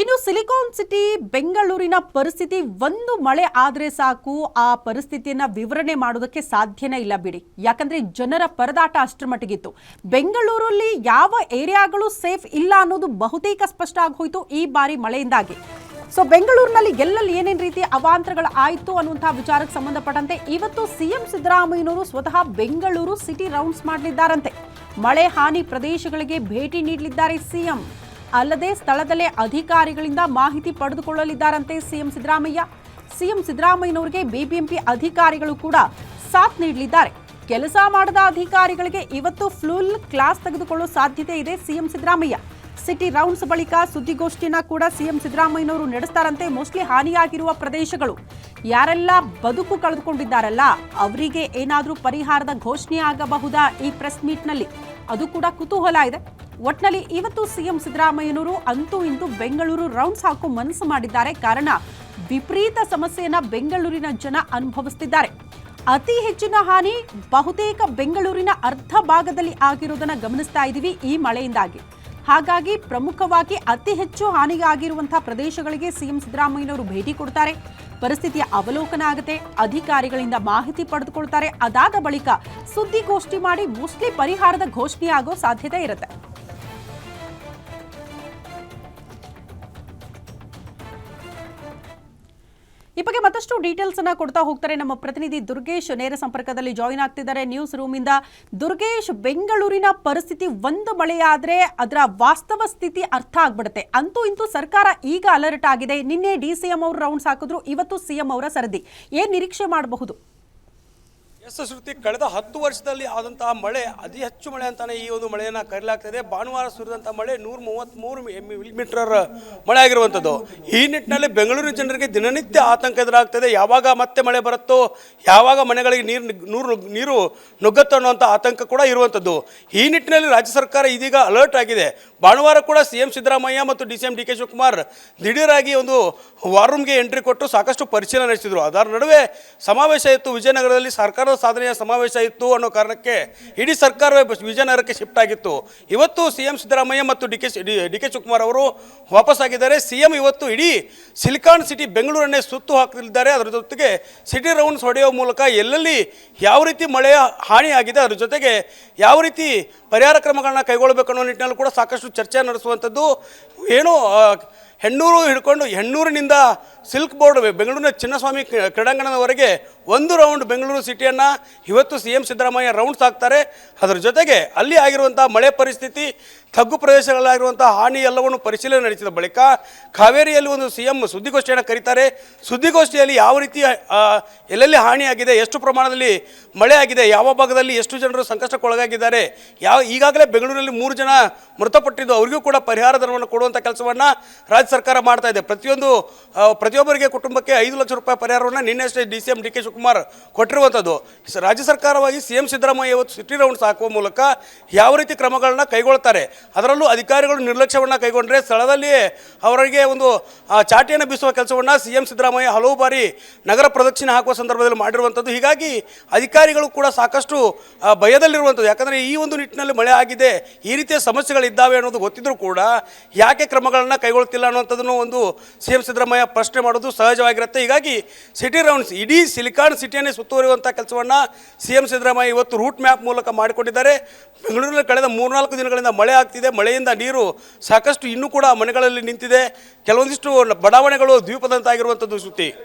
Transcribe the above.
ಇನ್ನು silicon city, ಬೆಂಗಳೂರಿನ ಪರಿಸ್ಥಿತಿ ಒಂದು ಮಳೆ ಆದರೆ ಸಾಕು. ಆ ಪರಿಸ್ಥಿತಿಯನ್ನ ವಿವರಣೆ ಮಾಡೋದಕ್ಕೆ ಸಾಧ್ಯನೇ ಇಲ್ಲ ಬಿಡಿ. ಯಾಕಂದ್ರೆ ಜನರ ಪರದಾಟ ಅಷ್ಟರ ಮಟ್ಟಿಗಿತ್ತು. ಬೆಂಗಳೂರಲ್ಲಿ ಯಾವ ಏರಿಯಾಗಳು ಸೇಫ್ ಇಲ್ಲ ಅನ್ನೋದು ಬಹುತೇಕ ಸ್ಪಷ್ಟ ಆಗೋಯ್ತು ಈ ಬಾರಿ ಮಳೆಯಿಂದಾಗಿ. ಸೊ ಬೆಂಗಳೂರಿನಲ್ಲಿ ಎಲ್ಲೆಲ್ಲಿ ಏನೇನು ರೀತಿ ಅವಾಂತರಗಳು ಆಯಿತು ಅನ್ನುವಂತಹ ವಿಚಾರಕ್ಕೆ ಸಂಬಂಧಪಟ್ಟಂತೆ ಇವತ್ತು ಸಿಎಂ ಸಿದ್ದರಾಮಯ್ಯನವರು ಸ್ವತಃ ಬೆಂಗಳೂರು ಸಿಟಿ ರೌಂಡ್ಸ್ ಮಾಡಲಿದ್ದಾರಂತೆ. ಮಳೆ ಹಾನಿ ಪ್ರದೇಶಗಳಿಗೆ ಭೇಟಿ ನೀಡಲಿದ್ದಾರೆ ಸಿಎಂ. ಅಲ್ಲದೆ ಸ್ಥಳದಲ್ಲೇ ಅಧಿಕಾರಿಗಳಿಂದ ಮಾಹಿತಿ ಪಡೆದುಕೊಳ್ಳಲಿದ್ದಾರಂತೆ ಸಿಎಂ ಸಿದ್ದರಾಮಯ್ಯ. ಸಿಎಂ ಸಿದ್ದರಾಮಯ್ಯನವರಿಗೆ ಬಿಬಿಎಂಪಿ ಅಧಿಕಾರಿಗಳು ಕೂಡ ಸಾಥ್ ನೀಡಲಿದ್ದಾರೆ. ಕೆಲಸ ಮಾಡದ ಅಧಿಕಾರಿಗಳಿಗೆ ಇವತ್ತು ಫುಲ್ ಕ್ಲಾಸ್ ತೆಗೆದುಕೊಳ್ಳೋ ಸಾಧ್ಯತೆ ಇದೆ ಸಿಎಂ ಸಿದ್ದರಾಮಯ್ಯ. ಸಿಟಿ ರೌಂಡ್ಸ್ ಬಳಿಕ ಸುದ್ದಿಗೋಷ್ಠಿನ ಕೂಡ ಸಿಎಂ ಸಿದ್ದರಾಮಯ್ಯನವರು ನಡೆಸ್ತಾರಂತೆ. ಮೋಸ್ಟ್ಲಿ ಹಾನಿಯಾಗಿರುವ ಪ್ರದೇಶಗಳು. ಯಾರೆಲ್ಲ ಬದುಕು ಕಳೆದುಕೊಂಡಿದ್ದಾರಲ್ಲ, ಅವರಿಗೆ ಏನಾದರೂ ಪರಿಹಾರದ ಘೋಷಣೆ ಆಗಬಹುದಾ ಈ ಪ್ರೆಸ್ ಮೀಟ್ನಲ್ಲಿ ಅದು ಕೂಡ ಕುತೂಹಲ ಇದೆ. ಒಟ್ನಲ್ಲಿ ಇವತ್ತು ಸಿಎಂ ಸಿದ್ದರಾಮಯ್ಯನವರು ಅಂತೂ ಇಂದು ಬೆಂಗಳೂರು ರೌಂಡ್ಸ್ ಹಾಕೋ ಮನಸ್ಸು ಮಾಡಿದ್ದಾರೆ. ಕಾರಣ ವಿಪರೀತ ಸಮಸ್ಯೆಯನ್ನ ಬೆಂಗಳೂರಿನ ಜನ ಅನುಭವಿಸುತ್ತಿದ್ದಾರೆ ಅತಿ ಹೆಚ್ಚಿನ ಹಾನಿ ಬಹುತೇಕ ಬೆಂಗಳೂರಿನ ಅರ್ಧ ಭಾಗದಲ್ಲಿ ಆಗಿರೋದನ್ನ ಗಮನಿಸ್ತಾ ಇದ್ದೀವಿ ಈ ಮಳೆಯಿಂದಾಗಿ. ಹಾಗಾಗಿ ಪ್ರಮುಖವಾಗಿ ಅತಿ ಹೆಚ್ಚು ಹಾನಿಗಾಗಿರುವಂತಹ ಪ್ರದೇಶಗಳಿಗೆ ಸಿಎಂ ಸಿದ್ದರಾಮಯ್ಯನವರು ಭೇಟಿ ಕೊಡ್ತಾರೆ. ಪರಿಸ್ಥಿತಿಯ ಅವಲೋಕನ ಆಗುತ್ತೆ. ಅಧಿಕಾರಿಗಳಿಂದ ಮಾಹಿತಿ ಪಡೆದುಕೊಳ್ತಾರೆ. ಅದಾದ ಬಳಿಕ ಸುದ್ದಿಗೋಷ್ಠಿ ಮಾಡಿ ಮೋಸ್ಟ್ಲಿ ಪರಿಹಾರದ ಘೋಷಣೆ ಆಗೋ ಸಾಧ್ಯತೆ ಇರುತ್ತೆ. ಈ ಬಗ್ಗೆ ಮತ್ತಷ್ಟು ಡೀಟೇಲ್ಸ್ ಅನ್ನ ಕೊಡ್ತಾ ಹೋಗ್ತಾರೆ ನಮ್ಮ ಪ್ರತಿನಿಧಿ ದುರ್ಗೇಶ್. ನೇರ ಸಂಪರ್ಕದಲ್ಲಿ ಜಾಯಿನ್ ಆಗ್ತಿದ್ದಾರೆ ನ್ಯೂಸ್ ರೂಮ್ ಇಂದ. ದುರ್ಗೇಶ್, ಬೆಂಗಳೂರಿನ ಪರಿಸ್ಥಿತಿ ಒಂದು ಮಳೆಯಾದ್ರೆ ಅದರ ವಾಸ್ತವ ಸ್ಥಿತಿ ಅರ್ಥ ಆಗ್ಬಿಡುತ್ತೆ. ಅಂತೂ ಇಂತೂ ಸರ್ಕಾರ ಈಗ ಅಲರ್ಟ್ ಆಗಿದೆ. ನಿನ್ನೆ ಡಿ ಸಿಎಂ ಅವರು ರೌಂಡ್ಸ್ ಹಾಕಿದ್ರು, ಇವತ್ತು ಸಿಎಂ ಅವರ ಸರದಿ. ಏನ್ ನಿರೀಕ್ಷೆ ಮಾಡಬಹುದು? ಶ್ರುತಿ ಕಳೆದ ಹತ್ತು ವರ್ಷದಲ್ಲಿ ಆದಂತಹ ಮಳೆ, ಅತಿ ಹೆಚ್ಚು ಮಳೆ ಅಂತಾನೆ ಈ ಒಂದು ಮಳೆಯನ್ನು ಕರೆಯಲಾಗ್ತದೆ ಭಾನುವಾರ ಸುರಿದಂತಹ ಮಳೆ ನೂರ ಮೂವತ್ತ್ಮೂರು ಮಿಲಿಮೀಟರ್ ಮಳೆ ಆಗಿರುವಂಥದ್ದು ಈ ನಿಟ್ಟಿನಲ್ಲಿ ಬೆಂಗಳೂರು ಜನರಿಗೆ ದಿನನಿತ್ಯ ಆತಂಕ ಎದುರಾಗ್ತದೆ. ಯಾವಾಗ ಮತ್ತೆ ಮಳೆ ಬರುತ್ತೋ, ಯಾವಾಗ ಮನೆಗಳಿಗೆ ನೀರು ನೂರು ನೀರು ನುಗ್ಗತ್ತೋ ಅನ್ನುವಂಥ ಆತಂಕ ಕೂಡ ಇರುವಂಥದ್ದು ಈ ನಿಟ್ಟಿನಲ್ಲಿ ರಾಜ್ಯ ಸರ್ಕಾರ ಇದೀಗ ಅಲರ್ಟ್ ಆಗಿದೆ. ಭಾನುವಾರ ಕೂಡ ಸಿ ಎಂ ಸಿದ್ದರಾಮಯ್ಯ ಮತ್ತು D C M D K Shivakumar ದಿಢೀರಾಗಿ ಒಂದು ವಾರ್ ರೂಮ್ಗೆ ಎಂಟ್ರಿ ಕೊಟ್ಟು ಸಾಕಷ್ಟು ಪರಿಶೀಲನೆ ನಡೆಸಿದರು. ಅದರ ನಡುವೆ ಸಮಾವೇಶ ಇತ್ತು. ವಿಜಯನಗರದಲ್ಲಿ ಸರ್ಕಾರದ ಸಾಧನೆಯ ಸಮಾವೇಶ ಇತ್ತು ಅನ್ನೋ ಕಾರಣಕ್ಕೆ ಇಡೀ ಸರ್ಕಾರವೇ ವಿಜಯನಗರಕ್ಕೆ ಶಿಫ್ಟ್ ಆಗಿತ್ತು. ಇವತ್ತು ಸಿ ಎಂ ಸಿದ್ದರಾಮಯ್ಯ ಮತ್ತು D K D K Shivakumar ಅವರು ವಾಪಸ್ ಆಗಿದ್ದಾರೆ ಸಿ ಎಂ ಇವತ್ತು ಇಡೀ ಸಿಲಿಕಾನ್ ಸಿಟಿ ಬೆಂಗಳೂರನ್ನೇ ಸುತ್ತು ಹಾಕಲಿದ್ದಾರೆ ಅದರ ಜೊತೆಗೆ ಸಿಟಿ ರೌಂಡ್ಸ್ ಹೊಡೆಯುವ ಮೂಲಕ ಎಲ್ಲೆಲ್ಲಿ ಯಾವ ರೀತಿ ಮಳೆಯ ಹಾನಿಯಾಗಿದೆ, ಅದ್ರ ಜೊತೆಗೆ ಯಾವ ರೀತಿ ಪರಿಹಾರ ಕ್ರಮಗಳನ್ನ ಕೈಗೊಳ್ಳಬೇಕು ಅನ್ನೋ ನಿಟ್ಟಿನಲ್ಲಿ ಕೂಡ ಸಾಕಷ್ಟು ಚರ್ಚೆ ನಡೆಸುವಂಥದ್ದು ಏನು ಹೆಣ್ಣೂರು ಹಿಡ್ಕೊಂಡು ಹೆಣ್ಣೂರಿನಿಂದ ಸಿಲ್ಕ್ ಬೋರ್ಡ್ ಬೆಂಗಳೂರಿನ ಚಿನ್ನಸ್ವಾಮಿ ಕ್ರೀ- ಕ್ರೀಡಾಂಗಣದವರೆಗೆ ಒಂದು ರೌಂಡ್ ಬೆಂಗಳೂರು ಸಿಟಿಯನ್ನು ಇವತ್ತು ಸಿ ಎಂ ಸಿದ್ದರಾಮಯ್ಯ ರೌಂಡ್ಸ್ ಹಾಕ್ತಾರೆ. ಅದರ ಜೊತೆಗೆ ಅಲ್ಲಿ ಆಗಿರುವಂಥ ಮಳೆ ಪರಿಸ್ಥಿತಿ, ತಗ್ಗು ಪ್ರದೇಶಗಳಾಗಿರುವಂಥ ಹಾನಿ ಎಲ್ಲವನ್ನು ಪರಿಶೀಲನೆ ನಡೆಸಿದ ಬಳಿಕ ಕಾವೇರಿಯಲ್ಲಿ ಒಂದು ಸಿ ಎಂ ಸುದ್ದಿಗೋಷ್ಠಿಯನ್ನು ಕರೀತಾರೆ. ಸುದ್ದಿಗೋಷ್ಠಿಯಲ್ಲಿ ಯಾವ ರೀತಿ ಎಲ್ಲೆಲ್ಲಿ ಹಾನಿಯಾಗಿದೆ, ಎಷ್ಟು ಪ್ರಮಾಣದಲ್ಲಿ ಮಳೆ ಆಗಿದೆ, ಯಾವ ಭಾಗದಲ್ಲಿ ಎಷ್ಟು ಜನರು ಸಂಕಷ್ಟಕ್ಕೊಳಗಾಗಿದ್ದಾರೆ, ಯಾವ, ಈಗಾಗಲೇ ಬೆಂಗಳೂರಲ್ಲಿ ಮೂರು ಜನ ಮೃತಪಟ್ಟಿದ್ದು, ಅವರಿಗೂ ಕೂಡ ಪರಿಹಾರ ಧನವನ್ನು ಕೊಡುವಂಥ ಕೆಲಸವನ್ನು ರಾಜ್ಯ ಸರ್ಕಾರ ಮಾಡ್ತಾ ಇದೆ. ಪ್ರತಿಯೊಂದು ಪ್ರತಿಯೊಬ್ಬರಿಗೆ ಕುಟುಂಬಕ್ಕೆ ಐದು ಲಕ್ಷ ರೂಪಾಯಿ ಪರಿಹಾರವನ್ನು ನಿನ್ನೆ ಅಷ್ಟೇ D C M D K Shivakumar ಕೊಟ್ಟಿರುವಂಥದ್ದು. ರಾಜ್ಯ ಸರ್ಕಾರವಾಗಿ ಸಿ ಎಂ ಸಿದ್ದರಾಮಯ್ಯ ಇವತ್ತು ಸಿಟಿ ರೌಂಡ್ಸ್ ಹಾಕುವ ಮೂಲಕ ಯಾವ ರೀತಿ ಕ್ರಮಗಳನ್ನ ಕೈಗೊಳ್ತಾರೆ, ಅದರಲ್ಲೂ ಅಧಿಕಾರಿಗಳು ನಿರ್ಲಕ್ಷ್ಯವನ್ನು ಕೈಗೊಂಡ್ರೆ ಸ್ಥಳದಲ್ಲಿಯೇ ಅವರಿಗೆ ಒಂದು ಚಾಟಿಯನ್ನು ಬೀಸುವ ಕೆಲಸವನ್ನು ಸಿ ಎಂ ಸಿದ್ದರಾಮಯ್ಯ ಹಲವು ಬಾರಿ ನಗರ ಪ್ರದಕ್ಷಿಣೆ ಹಾಕುವ ಸಂದರ್ಭದಲ್ಲಿ ಮಾಡಿರುವಂಥದ್ದು. ಹೀಗಾಗಿ ಅಧಿಕಾರಿಗಳು ಕೂಡ ಸಾಕಷ್ಟು ಭಯದಲ್ಲಿರುವಂಥದ್ದು. ಯಾಕಂದರೆ ಈ ಒಂದು ನಿಟ್ಟಿನಲ್ಲಿ ಮಳೆ ಆಗಿದೆ, ಈ ರೀತಿಯ ಸಮಸ್ಯೆಗಳಿದ್ದಾವೆ ಅನ್ನೋದು ಗೊತ್ತಿದ್ರೂ ಕೂಡ ಯಾಕೆ ಕ್ರಮಗಳನ್ನು ಕೈಗೊಳ್ತಿಲ್ಲ ಅನ್ನುವಂಥದ್ದನ್ನು ಒಂದು ಸಿ ಎಂ ಸಿದ್ದರಾಮಯ್ಯ ಪ್ರಶ್ನೆ ಮಾಡೋದು ಸಹಜವಾಗಿರುತ್ತೆ. ಹೀಗಾಗಿ ಸಿಟಿ ರೌಂಡ್ಸ್, ಇಡೀ ಸಿಲಿಕಾನ್ ಸಿಟಿಯನ್ನೇ ಸುತ್ತುವರಿಯುವಂಥ ಕೆಲಸವನ್ನು ಸಿ ಎಂ ಸಿದ್ದರಾಮಯ್ಯ ಇವತ್ತು ರೂಟ್ ಮ್ಯಾಪ್ ಮೂಲಕ ಮಾಡಿಕೊಂಡಿದ್ದಾರೆ. ಬೆಂಗಳೂರಿನಲ್ಲಿ ಕಳೆದ ಮೂರ್ನಾಲ್ಕು ದಿನಗಳಿಂದ ಮಳೆ ಆಗ್ತಿದೆ. ಮಳೆಯಿಂದ ನೀರು ಸಾಕಷ್ಟು ಇನ್ನೂ ಕೂಡ ಮನೆಗಳಲ್ಲಿ ನಿಂತಿದೆ. ಕೆಲವೊಂದಿಷ್ಟು ಬಡಾವಣೆಗಳು ದ್ವೀಪದಂತಾಗಿರುವಂಥದ್ದು ಸುದ್ದಿ